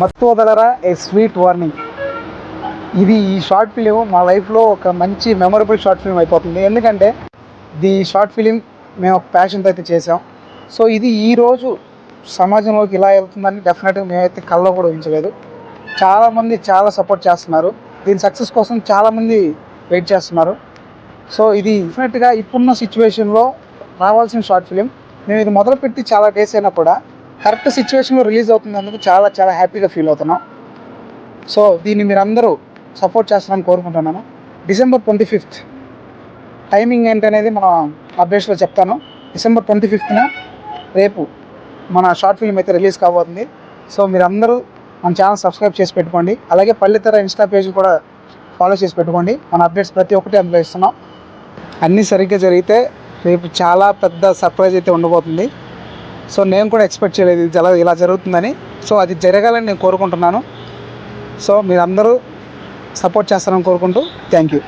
మత్తు వదలరా ఏ sweet warning? ఇది ఈ షార్ట్ ఫిలిం మా లైఫ్లో ఒక మంచి మెమొరబుల్ షార్ట్ ఫిలిం అయిపోతుంది. ఎందుకంటే ది షార్ట్ ఫిలిం మేము ఒక ప్యాషన్తో అయితే చేసాం సో ఇది ఈరోజు సమాజంలోకి ఇలా వెళ్తుందని డెఫినెట్గా మేమైతే కల్లో కూడా ఊహించలేదు. చాలామంది చాలా సపోర్ట్ చేస్తున్నారు. దీని సక్సెస్ కోసం చాలామంది వెయిట్ చేస్తున్నారు. సో ఇది డెఫినెట్గా ఇప్పుడున్న సిచ్యువేషన్లో రావాల్సిన షార్ట్ ఫిలిం. మేము ఇది మొదలుపెట్టి చాలా డేస్ అయినా కూడా కరెక్ట్ సిచ్యువేషన్లో రిలీజ్ అవుతున్నందుకు చాలా చాలా హ్యాపీగా ఫీల్ అవుతున్నాం. సో దీన్ని మీరు అందరూ సపోర్ట్ చేస్తారని కోరుకుంటున్నాను. డిసెంబర్ ట్వంటీ ఫిఫ్త్ టైమింగ్ ఏంటనేది మన అప్డేట్స్లో చెప్తాను. డిసెంబర్ ట్వంటీ ఫిఫ్త్న రేపు మన షార్ట్ ఫిల్మ్ అయితే రిలీజ్ కాబోతుంది. సో మీరందరూ మన ఛానల్ సబ్స్క్రైబ్ చేసి పెట్టుకోండి. అలాగే పల్లెతర ఇన్స్టా పేజ్ కూడా ఫాలో చేసి పెట్టుకోండి. మన అప్డేట్స్ ప్రతి ఒక్కటి అందులో ఇస్తున్నాం. అన్నీ సరిగ్గా జరిగితే రేపు చాలా పెద్ద సర్ప్రైజ్ అయితే ఉండబోతుంది. సో నేను కూడా ఎక్స్పెక్ట్ చేయలేదు ఇది ఇలా ఇలా జరుగుతుందని. సో అది జరగాలని నేను కోరుకుంటున్నాను. సో మీరందరూ సపోర్ట్ చేస్తారని కోరుకుంటూ థ్యాంక్ యూ.